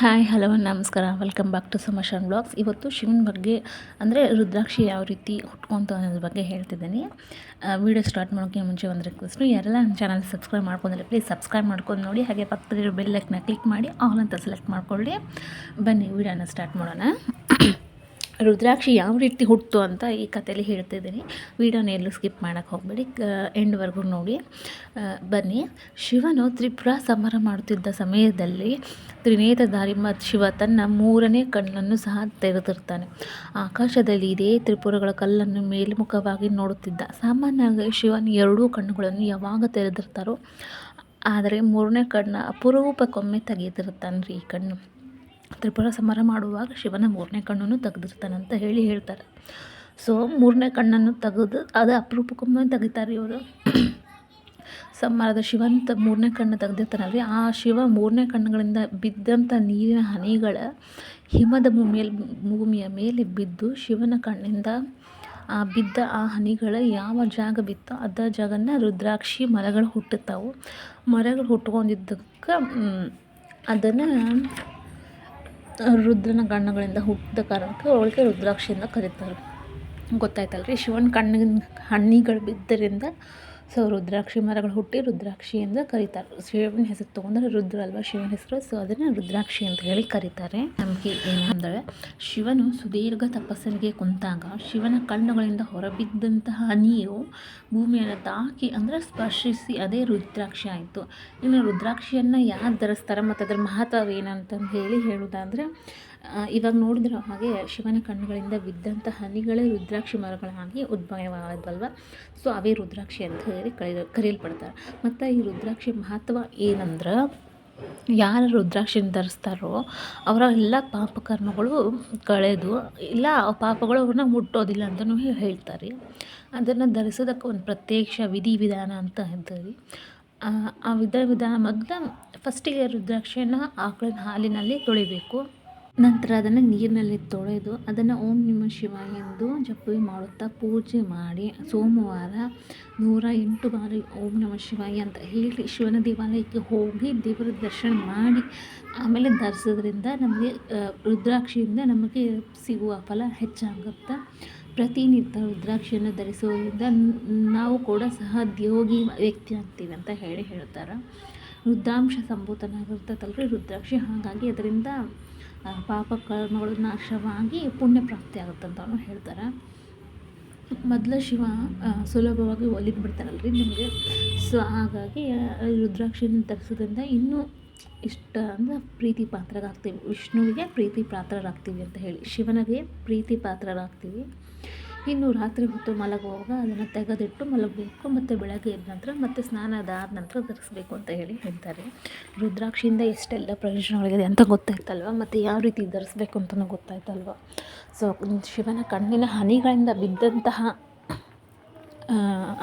Hi, hello, ನಮಸ್ಕಾರ. Welcome back to Samashan blogs ಇವತ್ತು ಶಿವನ ಬಗ್ಗೆ, ಅಂದರೆ ರುದ್ರಾಕ್ಷಿ ಯಾವ ರೀತಿ ಹುಟ್ಕೊಂತು ಅನ್ನೋದ್ರ ಬಗ್ಗೆ ಹೇಳ್ತಿದ್ದೀನಿ. ವಿಡಿಯೋ ಸ್ಟಾರ್ಟ್ ಮಾಡೋಕ್ಕೆ ಮುಂಚೆ ಒಂದು ರಿಕ್ವೆಸ್ಟು ಯಾರೆಲ್ಲ ನಮ್ಮ ಚಾನಲ್ ಸಬ್ಸ್ಕ್ರೈಬ್ ಮಾಡ್ಕೊಂಡ್ರೆ ಪ್ಲೀಸ್ ಸಬ್ಸ್ಕ್ರೈಬ್ ಮಾಡ್ಕೊಂಡು ನೋಡಿ. ಹಾಗೆ ಪಕ್ಕದಲ್ಲಿರೋ ಬೆಲ್ಲೈಕ್ನ ಕ್ಲಿಕ್ ಮಾಡಿ ಆಲ್ ಅಂತ ಸೆಲೆಕ್ಟ್ ಮಾಡ್ಕೊಳ್ಳಿ. ಬನ್ನಿ ವಿಡಿಯೋನ ಸ್ಟಾರ್ಟ್ ಮಾಡೋಣ. ರುದ್ರಾಕ್ಷಿ ಯಾವ ರೀತಿ ಹುಟ್ಟಿತು ಅಂತ ಈ ಕಥೆಯಲ್ಲಿ ಹೇಳ್ತಿದ್ದೀನಿ ವೀಡಿಯೋನ ಎಲ್ಲೂ ಸ್ಕಿಪ್ ಮಾಡೋಕ್ಕೆ ಹೋಗಬೇಡಿ. ಎಂಡ್ವರೆಗೂ ನೋಡಿ. ಬನ್ನಿ. ಶಿವನು ತ್ರಿಪುರ ಸಮರ ಮಾಡುತ್ತಿದ್ದ ಸಮಯದಲ್ಲಿ ತ್ರಿನೇತ್ರಧಾರಿ ಮತ್ತು ಶಿವ ತನ್ನ ಮೂರನೇ ಕಣ್ಣನ್ನು ಸಹ ತೆರೆದಿರ್ತಾನೆ. ಆಕಾಶದಲ್ಲಿ ಇದೇ ತ್ರಿಪುರಗಳ ಕಲ್ಲನ್ನು ಮೇಲ್ಮುಖವಾಗಿ ನೋಡುತ್ತಿದ್ದ. ಸಾಮಾನ್ಯವಾಗಿ ಶಿವನ ಎರಡೂ ಕಣ್ಣುಗಳನ್ನು ಯಾವಾಗ ತೆರೆದಿರ್ತಾರೋ, ಆದರೆ ಮೂರನೇ ಕಣ್ಣು ಅಪರೂಪಕ್ಕೊಮ್ಮೆ ತೆಗೆದಿರ್ತಾನೆ ರೀ ಈ ಕಣ್ಣು. ತ್ರಿಪುರ ಸಮರ ಮಾಡುವಾಗ ಶಿವನ ಮೂರನೇ ಕಣ್ಣನ್ನು ತೆಗೆದಿರ್ತಾನಂತ ಹೇಳಿ ಹೇಳ್ತಾರೆ. ಸೊ ಮೂರನೇ ಕಣ್ಣನ್ನು ತೆಗೆದು ಅದು ಅಪರೂಪಕ್ಕೊಮ್ಮೆ ತೆಗಿತಾರೆ ಇವರು. ಸಂಹಾರದ ಶಿವಂತ ಮೂರನೇ ಕಣ್ಣು ತೆಗೆದಿರ್ತಾನಲ್ರಿ ಆ ಶಿವ ಮೂರನೇ ಕಣ್ಣುಗಳಿಂದ ಬಿದ್ದಂಥ ನೀರಿನ ಹನಿಗಳ ಹಿಮದ ಭೂಮಿಯಲ್ಲಿ ಭೂಮಿಯ ಮೇಲೆ ಬಿದ್ದು ಶಿವನ ಕಣ್ಣಿಂದ, ಆ ಬಿದ್ದ ಆ ಹನಿಗಳ ಯಾವ ಜಾಗ ಬಿತ್ತೋ ಅದ ಜಾಗನ ರುದ್ರಾಕ್ಷಿ ಮರಗಳು ಹುಟ್ಟುತ್ತಾವು. ಮರಗಳು ಹುಟ್ಕೊಂಡಿದ್ದಕ್ಕೆ ಅದನ್ನು ರುದ್ರನ ಗಣ್ಣಗಳಿಂದ ಹುಟ್ಟಿದ ಕಾರಣಕ್ಕೆ ಅವಳಿಗೆ ರುದ್ರಾಕ್ಷಿಯಿಂದ ಕರೀತಾರೆ. ಗೊತ್ತಾಯ್ತಲ್ರಿ? ಶಿವನ ಕಣ್ಣಿನ ಹಣ್ಣಿಗಳು ಬಿದ್ದರಿಂದ ಸೊ ರುದ್ರಾಕ್ಷಿ ಮರಗಳು ಹುಟ್ಟಿ ರುದ್ರಾಕ್ಷಿ ಅಂತ ಕರೀತಾರೆ. ಶಿವನ ಹೆಸರು ತೊಗೊಂಡ್ರೆ ರುದ್ರ ಅಲ್ವಾ? ಶಿವನ ಹೆಸರು? ಸೊ ಅದನ್ನು ರುದ್ರಾಕ್ಷಿ ಅಂತ ಹೇಳಿ ಕರೀತಾರೆ. ನಮಗೆ ಏನಂದರೆ, ಶಿವನು ಸುದೀರ್ಘ ತಪಸ್ಸನಿಗೆ ಕುಂತಾಗ ಶಿವನ ಕಣ್ಣುಗಳಿಂದ ಹೊರಬಿದ್ದಂತಹ ನೀರು ಭೂಮಿಯನ್ನು ತಾಕಿ ಅಂದರೆ ಸ್ಪರ್ಶಿಸಿ ಅದೇ ರುದ್ರಾಕ್ಷಿ ಆಯಿತು. ಇನ್ನು ರುದ್ರಾಕ್ಷಿಯನ್ನು ಯಾರು ಧರಿಸ್ತಾರೆ ಮತ್ತು ಅದರ ಮಹತ್ವ ಏನಂತಂದು ಹೇಳಿ ಹೇಳೋದಾದರೆ ಇವಾಗ ನೋಡಿದ್ರೆ ಹಾಗೆ ಶಿವನ ಕಣ್ಣುಗಳಿಂದ ಬಿದ್ದಂಥ ಹನಿಗಳೇ ರುದ್ರಾಕ್ಷಿ ಮರಗಳಾಗಿ ಉದ್ಭವವಾದವಲ್ವ ಸೊ ಅವೇ ರುದ್ರಾಕ್ಷಿ ಅಂತ ಹೇಳಿ ಕರೆಯ, ಕರೆಯಲ್ಪಡ್ತಾರೆ. ಮತ್ತು ಈ ರುದ್ರಾಕ್ಷಿ ಮಹತ್ವ ಏನಂದ್ರೆ, ಯಾರು ರುದ್ರಾಕ್ಷಿನ ಧರಿಸ್ತಾರೋ ಅವರ ಎಲ್ಲ ಪಾಪಕರ್ಮಗಳು ಕಳೆದು, ಇಲ್ಲ, ಪಾಪಗಳು ಅವ್ರನ್ನ ಮುಟ್ಟೋದಿಲ್ಲ ಅಂತಲೂ ಹೇಳ್ತಾರೆ. ಅದನ್ನು ಧರಿಸೋದಕ್ಕೆ ಒಂದು ಪ್ರತ್ಯಕ್ಷ ವಿಧಿ ವಿಧಾನ ಅಂತ ಹೇಳ್ತಾರೆ ಆ ವಿಧ ವಿಧಾನ ಮೊದಲು ಫಸ್ಟಿಗೆ ರುದ್ರಾಕ್ಷಿಯನ್ನು ಆಕಳಿನ ಹಾಲಿನಲ್ಲಿ ತೊಳಿಬೇಕು. ನಂತರ ಅದನ್ನು ನೀರಿನಲ್ಲಿ ತೊಳೆದು ಅದನ್ನು ಓಂ ನಮ ಶಿವಾಯ ಎಂದು ಜಪವಿ ಮಾಡುತ್ತಾ ಪೂಜೆ ಮಾಡಿ ಸೋಮವಾರ ನೂರ ಎಂಟು ಬಾರಿ ಓಂ ನಮ ಶಿವಾಯ ಅಂತ ಹೇಳಿ ಶಿವನ ದೇವಾಲಯಕ್ಕೆ ಹೋಗಿ ದೇವರ ದರ್ಶನ ಮಾಡಿ ಆಮೇಲೆ ಧರಿಸೋದ್ರಿಂದ ನಮಗೆ ರುದ್ರಾಕ್ಷಿಯಿಂದ ನಮಗೆ ಸಿಗುವ ಫಲ ಹೆಚ್ಚಾಗುತ್ತೆ. ಪ್ರತಿನಿತ್ಯ ರುದ್ರಾಕ್ಷಿಯನ್ನು ಧರಿಸೋದ್ರಿಂದ ನಾವು ಕೂಡ ಸಹ ದ್ಯೋಗಿ ವ್ಯಕ್ತಿ ಆಗ್ತೀವಿ ಅಂತ ಹೇಳಿ ಹೇಳ್ತಾರೆ. ರುದ್ರಾಂಶ ಸಂಭೂತನಾಗಿರ್ತದಲ್ರಿ ರುದ್ರಾಕ್ಷಿ, ಹಾಗಾಗಿ ಅದರಿಂದ ಪಾಪ ಕರ್ಮಗಳು ನಾಶವಾಗಿ ಪುಣ್ಯ ಪ್ರಾಪ್ತಿ ಆಗುತ್ತೆ ಅಂತ ಅವನು ಹೇಳ್ತಾರೆ. ಮೊದಲು ಶಿವ ಸುಲಭವಾಗಿ ಒಲಿದು ಬಿಡ್ತಾರಲ್ರಿ ನಿಮಗೆ. ಸೊ, ಹಾಗಾಗಿ ರುದ್ರಾಕ್ಷಿನ ತರಿಸೋದ್ರಿಂದ ಇನ್ನೂ ಇಷ್ಟ ಅಂದರೆ ಪ್ರೀತಿ ಪಾತ್ರರಾಗ್ತೀವಿ. ವಿಷ್ಣುವಿಗೆ ಪ್ರೀತಿ ಪಾತ್ರರಾಗ್ತೀವಿ ಅಂತ ಹೇಳಿ. ಶಿವನಿಗೆ ಪ್ರೀತಿ ಪಾತ್ರರಾಗ್ತೀವಿ. ಇನ್ನು ರಾತ್ರಿ ಹೊತ್ತು ಮಲಗುವಾಗ ಅದನ್ನು ತೆಗೆದಿಟ್ಟು ಮಲಗಬೇಕು ಮತ್ತು ಬೆಳಗ್ಗೆ ಎದ್ದ ನಂತರ ಮತ್ತು ಸ್ನಾನ ಅದಾದ ನಂತರ ಧರಿಸಬೇಕು ಅಂತ ಹೇಳಿ ಹೇಳ್ತಾರೆ. ರುದ್ರಾಕ್ಷಿಯಿಂದ ಎಷ್ಟೆಲ್ಲ ಪ್ರಯೋಜನಗಳಿದೆ ಅಂತ ಗೊತ್ತಾಯ್ತಲ್ವ? ಮತ್ತು ಯಾವ ರೀತಿ ಧರಿಸ್ಬೇಕು ಅಂತಲೂ ಗೊತ್ತಾಯ್ತಲ್ವ? ಸೊ ಶಿವನ ಕಣ್ಣಿನ ಹನಿಗಳಿಂದ ಬಿದ್ದಂತಹ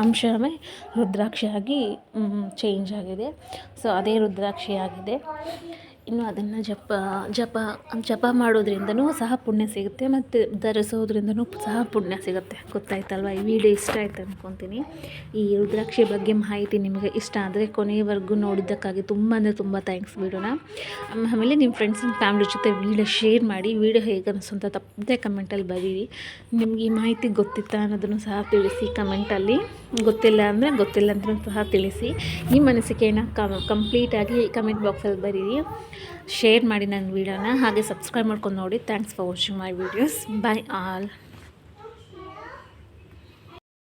ಅಂಶವೇ ರುದ್ರಾಕ್ಷಿಯಾಗಿ ಚೇಂಜ್ ಆಗಿದೆ. ಸೊ ಅದೇ ರುದ್ರಾಕ್ಷಿ ಆಗಿದೆ ಇನ್ನು ಅದನ್ನು ಜಪ ಜಪ ಜಪ ಮಾಡೋದ್ರಿಂದನೂ ಸಹ ಪುಣ್ಯ ಸಿಗುತ್ತೆ ಮತ್ತು ಧರಿಸೋದ್ರಿಂದನೂ ಸಹ ಪುಣ್ಯ ಸಿಗುತ್ತೆ. ಗೊತ್ತಾಯ್ತಲ್ವ? ಈ ವಿಡಿಯೋ ಇಷ್ಟ ಆಯ್ತು ಅಂದ್ಕೊತೀನಿ ಈ ರುದ್ರಾಕ್ಷಿ ಬಗ್ಗೆ ಮಾಹಿತಿ ನಿಮಗೆ ಇಷ್ಟ ಆದರೆ ಕೊನೆಯವರೆಗೂ ನೋಡಿದ್ದಕ್ಕಾಗಿ ತುಂಬ ಅಂದರೆ ತುಂಬ ಥ್ಯಾಂಕ್ಸ್ ಬಿಡೋಣ. ಆಮೇಲೆ ನಿಮ್ಮ ಫ್ರೆಂಡ್ಸ್ ಆ್ಯಂಡ್ ಫ್ಯಾಮಿಲಿ ಜೊತೆ ವಿಡಿಯೋ ಶೇರ್ ಮಾಡಿ ವಿಡಿಯೋ ಹೇಗೆ ಅನಿಸು ತಪ್ಪದೇ ತಪ್ಪದೆ ಕಮೆಂಟಲ್ಲಿ ಬರೀರಿ. ನಿಮ್ಗೆ ಈ ಮಾಹಿತಿ ಗೊತ್ತಿತ್ತ ಅನ್ನೋದನ್ನು ಸಹ ತಿಳಿಸಿ ಕಮೆಂಟಲ್ಲಿ ಗೊತ್ತಿಲ್ಲ ಅಂದರೆ ಗೊತ್ತಿಲ್ಲ ಅಂದ್ರೂ ಸಹ ತಿಳಿಸಿ. ನಿಮ್ಮ ಅನಿಸಿಕೆಯನ್ನು ಕಂಪ್ಲೀಟಾಗಿ ಕಮೆಂಟ್ ಬಾಕ್ಸಲ್ಲಿ ಬರೀರಿ. ಶೇರ್ ಮಾಡಿ ನನ್ನ ವೀಡಿಯೋನ ಹಾಗೆ ಸಬ್ಸ್ಕ್ರೈಬ್ ಮಾಡ್ಕೊಂಡು ನೋಡಿ. Thanks for watching my videos bye all